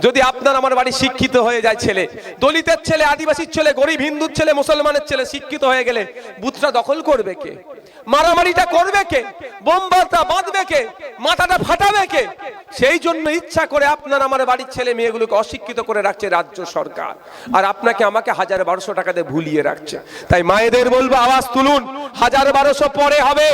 যদি আপনার আমার বাড়ি শিক্ষিত হয়ে যায় ছেলে, দলিতের ছেলে, আদিবাসীর ছেলে, গরিব হিন্দুর ছেলে, মুসলমানের ছেলে শিক্ষিত হয়ে গেলে বুথটা দখল করবে কে? মারামারিটা করবে কে? বোমবারটা বাঁধবে কে? মাথাটা ফাটাবে কে? সেই জন্য ইচ্ছা করে আপনার আমার বাড়ির ছেলে মেয়েগুলোকে অশিক্ষিত করে রাখছে রাজ্য সরকার। আর আপনাকে আমাকে হাজার বারোশো টাকা দিয়ে ভুলিয়ে রাখছে। তাই মায়েদের বলব, আওয়াজ তুলুন। হাজার বারোশো পরে হবে।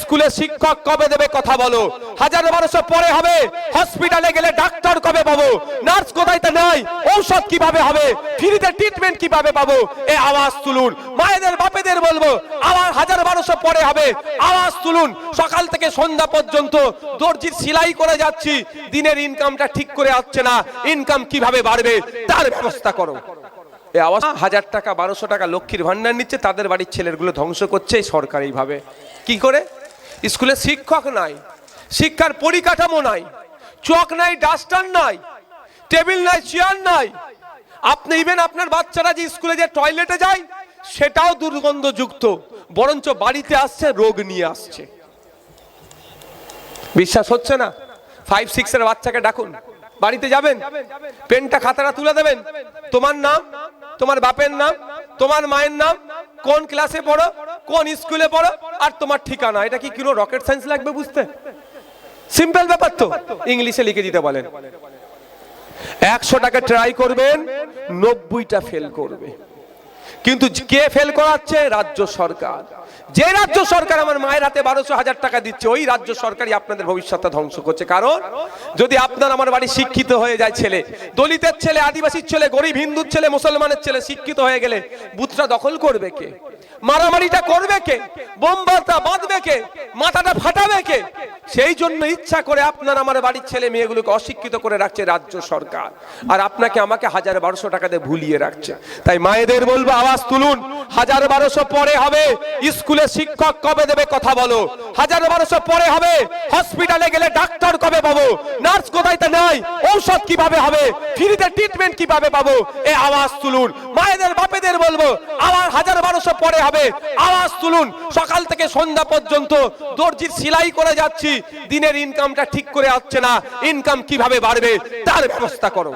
স্কুলে শিক্ষক কবে দেবে কথা বলো? হাজার বারোশো পরে হবে। হসপিটালে গেলে ডাক্তার কবে পাবো? নার্স কোথায় নাই। ঔষধ কীভাবে হবে? ফ্রিতে ট্রিটমেন্ট কীভাবে পাবো? এ আওয়াজ তুলুন। মায়েদের, বাপেদের বলব, আবার হাজার বারোশো পরে হবে। আওয়াজ তুলুন। সকাল থেকে সন্ধ্যা পর্যন্ত দর্জির সেলাই করে যাচ্ছি। দিনের ইনকামটা ঠিক করে আসছে না। ইনকাম কীভাবে বাড়বে? তার ব্যবস্থা করো। এ আওয়াজ হাজার টাকা, বারোশো টাকা লক্ষ্মীর ভান্ডার নিচ্ছে, তাদের বাড়ির ছেলেগুলো ধ্বংস করছে এই সরকার এইভাবে। কি করে? স্কুলে শিক্ষক নাই। শিক্ষার পরিকাঠামো নাই, চক নাই ডাস্টার নাই, টেবিল নাই, চেয়ার নাই। আপনি ইভেন আপনার বাচ্চারা যে স্কুলে যে টয়লেটে যায়, সেটাও দুর্গন্ধযুক্ত, বরঞ্চ বাড়িতে আসছে, রোগ নিয়ে আসছে। বিশ্বাস হচ্ছে না? ফাইভ সিক্স এর বাচ্চাকে ডাকুন। বাড়িতে যাবেন, পেনটা খাতাটা তুলে দেবেন। তোমার নাম, তোমার বাপের নাম, তোমার মায়ের নাম, কোন ক্লাসে পড়ো, কোন স্কুলে পড়ো, আর তোমার ঠিকানা। এটা কি কিনো রকেট সায়েন্স লাগবে বুঝতে? সিম্পল ব্যাপার তো। ইংলিশে লিখে দিতে বলেন। একশো টাকা ট্রাই করবেন, নব্বইটা ফেল করবে। কিন্তু কে ফেল করাচ্ছে? রাজ্য সরকার। যে রাজ্য সরকার আমার মায়ের হাতে বারোশো হাজার টাকা দিচ্ছে, ওই রাজ্য সরকারই আপনাদের ভবিষ্যৎটা ধ্বংস করছে। কারণ, যদি আপনার আমার বাড়ি শিক্ষিত হয়ে যায় ছেলে, দলিতের ছেলে, আদিবাসীর ছেলে, গরিব হিন্দুর ছেলে, মুসলমানের ছেলে শিক্ষিত হয়ে গেলে বুথটা দখল করবে কে? মারামারিটা করবে কে? বোমবারটা বাঁধবে কে? মাথাটা ফাটাবে কে? সেই জন্য ইচ্ছা করে আপনার আমার বাড়ির ছেলে মেয়েগুলোকে অশিক্ষিত করে রাখছে রাজ্য সরকার। আর আপনাকে আমাকে হাজার বারোশো টাকা দিয়ে ভুলিয়ে রাখছে। তাই মায়েদের বলব, আওয়াজ তুলুন। হাজার বারোশো পরে হবে। স্কুলে শিক্ষক কবে দেবে কথা বলো। হাজার বারোশো পরে হবে। হসপিটালে গেলে ডাক্তার কবে পাবো? নার্স কোথায় তা নাই। ঔষধ কীভাবে হবে? ফ্রিতে ট্রিটমেন্ট কীভাবে পাবো? এ আওয়াজ তুলুন। মায়েদের, বাপেদের বলব, আবার হাজার বারোশো পরে হবে। আওয়াজ তুলুন। সকাল থেকে সন্ধ্যা পর্যন্ত দর্জির সেলাই করে যাচ্ছি। দিনের ইনকামটা ঠিক করে আসছে না। ইনকাম কীভাবে বাড়বে? তার ব্যবস্থা করো।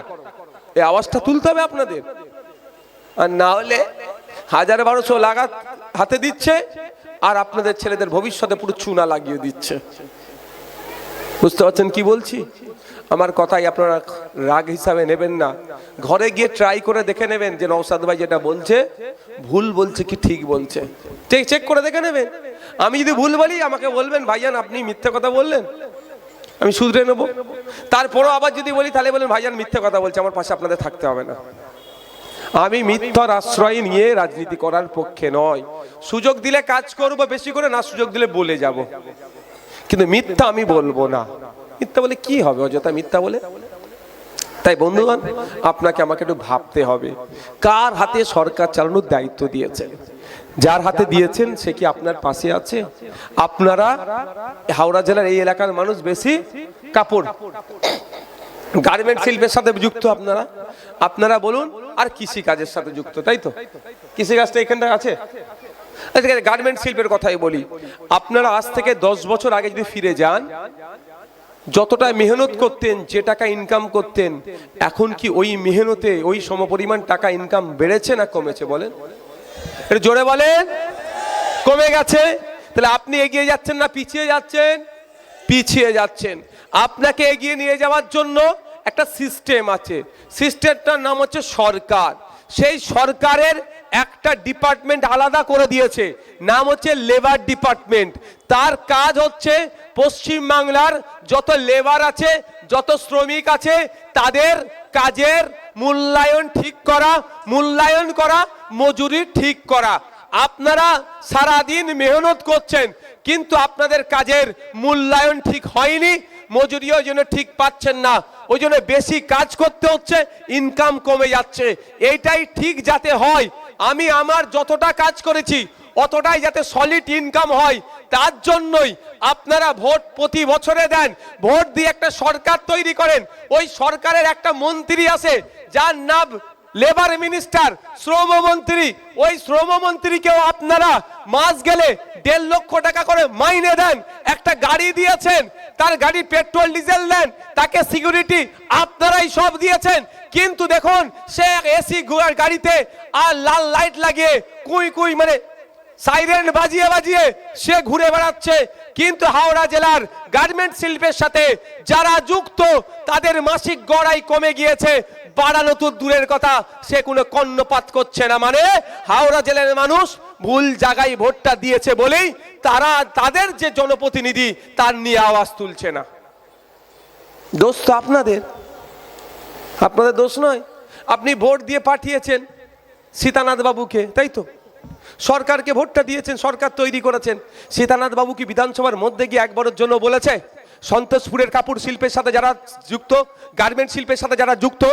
এই আওয়াজটা তুলতে হবে আপনাদের। আর না হলে হাজার বারোশো লাগা হাতে দিচ্ছে, আর আপনাদের ছেলেদের ভবিষ্যতে পুরো চুনা লাগিয়ে দিচ্ছে। বুঝতে পারছেন কি বলছি? আমার কথাই আপনারা রাগ হিসাবে নেবেন না। ঘরে গিয়ে ট্রাই করে দেখে নেবেন যে নৌসাদ ভাই যেটা বলছে, ভুল বলছে কি ঠিক বলছে। চেক চেক করে দেখে নেবেন। আমি যদি ভুল বলি, আমাকে বলবেন, ভাইজান, আপনি মিথ্যে কথা বললেন। আমি শুধরে নেব। তারপরও আবার যদি বলি, তাহলে বলেন ভাইজান, মিথ্যে কথা বলছে, আমার পাশে আপনাদের থাকতে হবে না। আমি মিথ্যার আশ্রয় নিয়ে রাজনীতি করার পক্ষে নয়। সুযোগ দিলে কাজ করব, বেশি করে না সুযোগ দিলে বলে যাব। কিন্তু মিথ্যা আমি বলব না। মিথ্যা বলে কি হবে, অযথা মিথ্যা বলে? তাই বন্ধুগণ, আপনাকে আমাকে একটু ভাবতে হবে। কার হাতে সরকার চালানোর দায়িত্ব দিয়েছেন? যার হাতে দিয়েছেন সে কি আপনার পাশে আছে? আপনারা হাওড়া জেলার এই এলাকার মানুষ বেশি? কাপড়। গার্মেন্ট শিল্পের সাথে যুক্ত আপনারা। আপনারা বলুন, আর কৃষি কাজের সাথে যুক্ত, তাই তো? কৃষি কাজটা এখানটা আছে? গার্মেন্ট শিল্পের কথাই বলি। আপনারা আজ থেকে দশ বছর আগে যদি ফিরে যান, যতটা মেহনত করতেন, যে টাকা ইনকাম করতেন, এখন কি ওই মেহনতে, ওই সমপরিমাণ টাকা ইনকাম বেড়েছে না কমেছে বলেন? একটু জোরে বলেন। কমে গেছে। তাহলে আপনি এগিয়ে যাচ্ছেন না, পিছিয়ে যাচ্ছেন? পিছিয়ে যাচ্ছেন। আপনাকে এগিয়ে নিয়ে যাওয়ার জন্য একটা সিস্টেম আছে। সিস্টেমটার নাম হচ্ছে সরকার। সেই সরকারের একটা ডিপার্টমেন্ট আলাদা করে দিয়েছে। নাম হচ্ছে লেবার ডিপার্টমেন্ট তার কাজ হচ্ছে পশ্চিম বাংলার যত লেবার আছে, যত শ্রমিক আছে, তাদের কাজের মূল্যায়ন ঠিক করা, মূল্যায়ন করা, মজুরি ঠিক করা। আপনারা সারাদিন মেহনত করছেন, কিন্তু আপনাদের কাজের মূল্যায়ন ঠিক হয়নি। মজুরি ওই জন্য ঠিক পাচ্ছেন না। ওই জন্য বেশি কাজ করতে হচ্ছে ইনকাম কমে যাচ্ছে। এইটাই ঠিক যাতে হয়। আমি আমার যতটা কাজ করেছি, অতটাই যাতে সলিড ইনকাম হয়। তার জন্যই আপনারা ভোট প্রতি বছরে দেন। ভোট দিয়ে একটা সরকার তৈরি করেন। ওই সরকারের একটা মন্ত্রী আছে, যার নাম লেবার মিনিস্টার শ্রমমন্ত্রী ওই শ্রমমন্ত্রীকেও আপনারা মাস গেলে দেড় লক্ষ টাকা করে মাইনে দেন। একটা গাড়ি দিয়েছেন, তার গাড়ি পেট্রোল, ডিজেল দেন তাকে সিকিউরিটি আপনারাই সব দিয়েছেন। কিন্তু দেখুন, সে এসি গাড়িতে আর লাল লাইট লাগিয়ে কুই কুই মানে সাইরেন বাজিয়ে বাজিয়ে সে ঘুরে বেড়াচ্ছে। কিন্তু হাওড়া জেলার গার্মেন্ট শিল্পের সাথে যারা যুক্ত, তাদের মাসিক গড়াই কমে গিয়েছে। বাড়ানো তো দূরের কথা, সে কোনো কর্ণপাত করছে না। মানে হাওড়া জেলার মানুষ ভুল জায়গায় ভোটটা দিয়েছে বলেই তারা, তাদের যে জনপ্রতিনিধি, তার নিয়ে আওয়াজ তুলছে না। দোষ তো আপনাদের। আপনাদের দোষ নয়। আপনি ভোট দিয়ে পাঠিয়েছেন সীতানাথ বাবুকে তাই তো? সরকারকে ভোটটা দিয়েছেন, সরকার তৈরি করেছেন। সীতানাথ বাবু কি বিধানসভার মধ্যে গিয়ে একবারের জন্য বলেছে? সন্তোষপুরের কাপড় শিল্পের সাথে যারা যুক্ত গার্মেন্ট শিল্পের সাথে যারা যুক্ত,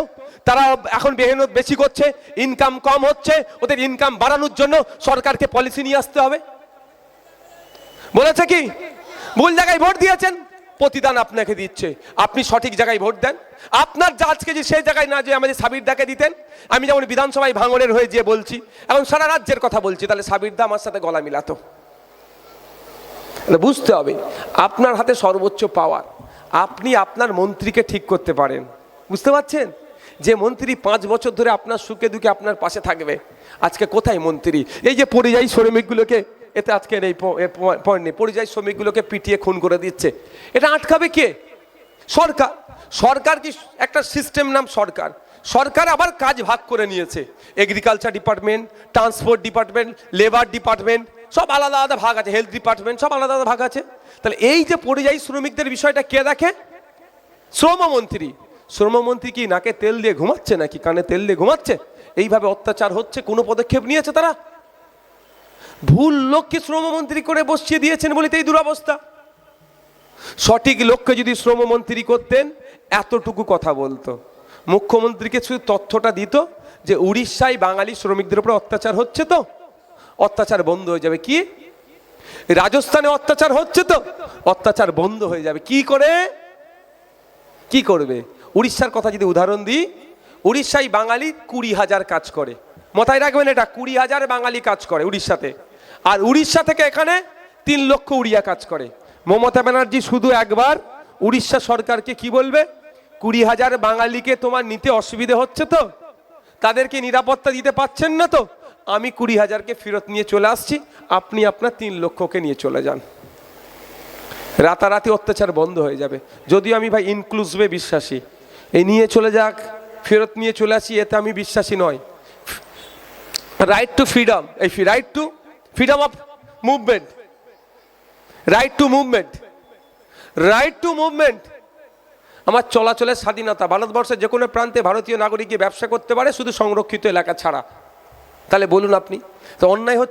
তারা এখন মেহনত বেশি করছে ইনকাম কম হচ্ছে, ওদের ইনকাম বাড়ানোর জন্য সরকারকে পলিসি নিয়ে আসতে হবে। বলেছে কি? ভুল জায়গায় ভোট দিয়েছেন, প্রতিদান আপনাকে দিচ্ছে। আপনি সঠিক জায়গায় ভোট দেন। আপনার যা আজকে যে সেই জায়গায় না যে আমাদের সাবিরদাকে দিতেন, আমি যেমন বিধানসভায় ভাঙনের হয়ে যে বলছি এখন সারা রাজ্যের কথা বলছি, তাহলে সাবিরদা আমার সাথে গলা মিলাতো। তাহলে বুঝতে হবে, আপনার হাতে সর্বোচ্চ পাওয়ার আপনি আপনার মন্ত্রীকে ঠিক করতে পারেন। বুঝতে পারছেন? যে মন্ত্রী পাঁচ বছর ধরে আপনার সুখে দুঃখে আপনার পাশে থাকবে, আজকে কোথায় মন্ত্রী? এই যে পরিযায়ী শ্রমিকগুলোকে, এতে আজকের এই পয়েন্ট নেই, পরিযায়ী শ্রমিকগুলোকে পিটিয়ে খুন করে দিচ্ছে। এটা আটকাবে কে? সরকার। সরকার কি একটা সিস্টেম নাম সরকার? সরকার আবার কাজ ভাগ করে নিয়েছে। Agriculture department transport department labour department সব আলাদা আলাদা ভাগ আছে হেলথ ডিপার্টমেন্ট সব আলাদা আলাদা ভাগ আছে। তাহলে এই যে পরিযায়ী শ্রমিকদের বিষয়টা কে দেখে? শ্রমমন্ত্রী। শ্রমমন্ত্রী কি নাকে তেল দিয়ে ঘুমাচ্ছে নাকি কানে তেল দিয়ে ঘুমাচ্ছে? এইভাবে অত্যাচার হচ্ছে, কোনো পদক্ষেপ নিয়েছে তারা? ভুল লোককে শ্রমমন্ত্রী করে বসিয়ে দিয়েছেন বলে তো এই দুরবস্থা। সঠিক লোককে যদি শ্রমমন্ত্রী করতেন, এতটুকু কথা বলতো। মুখ্যমন্ত্রীকে শুধু তথ্যটা দিত যে উড়িষ্যায় বাঙালি শ্রমিকদের উপরে অত্যাচার হচ্ছে তো। অত্যাচার বন্ধ হয়ে যাবে কি? রাজস্থানে অত্যাচার হচ্ছে তো, অত্যাচার বন্ধ হয়ে যাবে। কি করে? কি করবে? উড়িষ্যার কথা যদি উদাহরণ দিই, উড়িষ্যায় বাঙালি কুড়ি হাজার কাজ করে। মাথায় রাখবেন এটা, কুড়ি হাজার বাঙালি কাজ করে উড়িষ্যাতে। আর উড়িষ্যা থেকে এখানে তিন লক্ষ উড়িয়া কাজ করে। মমতা ব্যানার্জি শুধু একবার, উড়িষ্যা সরকারকে কি বলবে? কুড়ি হাজার বাঙালিকে তোমার নিতে অসুবিধে হচ্ছে তো? তাদেরকে নিরাপত্তা দিতে পাচ্ছেন না তো? আমি কুড়ি হাজারকে ফেরত নিয়ে চলে আসছি, আপনি আপনার তিন লক্ষকে নিয়ে চলে যান। রাতারাতি অত্যাচার বন্ধ হয়ে যাবে। যদিও আমি ভাই ইনক্লুসিভে বিশ্বাসী। এই নিয়ে চলে যাক, ফেরত নিয়ে চলে আসি, এতে আমি বিশ্বাসী নয়। রাইট টু ফ্রিডম এই right to freedom of movement right to movement right to movement আমার চলাচলের স্বাধীনতা। ভারতবর্ষের যে কোনো প্রান্তে ভারতীয় নাগরিক ব্যবসা করতে পারে, শুধু সংরক্ষিত এলাকা ছাড়া। তাহলে বলুন আপনি। তো অন্যায় হচ্ছে